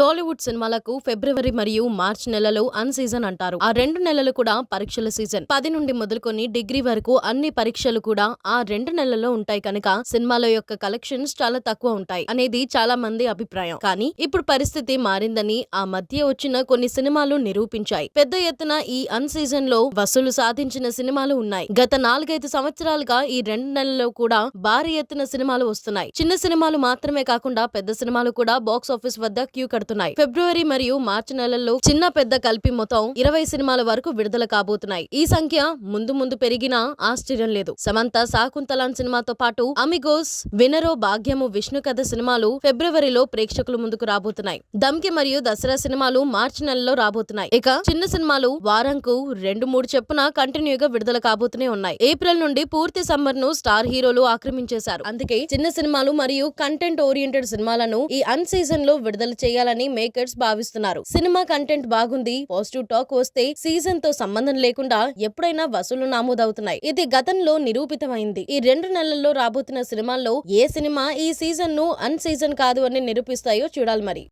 టాలీవుడ్ సినిమాలకు ఫిబ్రవరి మరియు మార్చ్ నెలలు అన్ సీజన్ అంటారు. ఆ రెండు నెలలు కూడా పరీక్షల సీజన్. పది నుండి మొదలుకొని డిగ్రీ వరకు అన్ని పరీక్షలు కూడా ఆ రెండు నెలల్లో ఉంటాయి కనుక సినిమాల యొక్క కలెక్షన్స్ చాలా తక్కువ ఉంటాయి అనేది చాలా మంది అభిప్రాయం. కానీ ఇప్పుడు పరిస్థితి మారిందని ఆ మధ్య వచ్చిన కొన్ని సినిమాలు నిరూపించాయి. పెద్ద ఎత్తున ఈ అన్ సీజన్లో వసూలు సాధించిన సినిమాలు ఉన్నాయి. గత నాలుగైదు సంవత్సరాలుగా ఈ రెండు నెలల్లో కూడా భారీ ఎత్తున సినిమాలు వస్తున్నాయి. చిన్న సినిమాలు మాత్రమే కాకుండా పెద్ద సినిమాలు కూడా బాక్స్ ఆఫీస్ వద్ద క్యూ కడుతున్నాయి ఫిబ్రవరి మరియు మార్చి నెలల్లో చిన్న పెద్ద కలిపి మొత్తం ఇరవై సినిమాల వరకు విడుదల కాబోతున్నాయి. ఈ సంఖ్య ముందు ముందు పెరిగినా ఆశ్చర్యం లేదు. సమంత సాకుంతలాన్ సినిమాతో పాటు అమిగోస్ వినరో భాగ్యము విష్ణు కథ సినిమాలు ఫిబ్రవరిలో ప్రేక్షకుల ముందుకు రాబోతున్నాయి. దమ్కి మరియు దసరా సినిమాలు మార్చి నెలలో రాబోతున్నాయి. ఇక చిన్న సినిమాలు వారంకు రెండు మూడు చెప్పున కంటిన్యూగా విడుదల కాబోతూనే ఉన్నాయి. ఏప్రిల్ నుండి పూర్తి సమ్మర్ను స్టార్ హీరోలు ఆక్రమించేశారు. అందుకే చిన్న సినిమాలు మరియు కంటెంట్ ఓరియంటెడ్ సినిమాలను ఈ అన్ సీజన్లో విడుదల చేయాలని మేకర్స్ భావిస్తున్నారు. సినిమా కంటెంట్ బాగుంది పాజిటివ్ టాక్ వస్తే సీజన్తో సంబంధం లేకుండా ఎప్పుడైనా వసూలు నమోదవుతున్నాయి. ఇది గతంలో నిరూపితమైంది. ఈ రెండు నెలల్లో రాబోతున్న సినిమాల్లో ఏ సినిమా ఈ సీజన్ను అన్ సీజన్ కాదు అని నిరూపిస్తాయో చూడాలి మరి.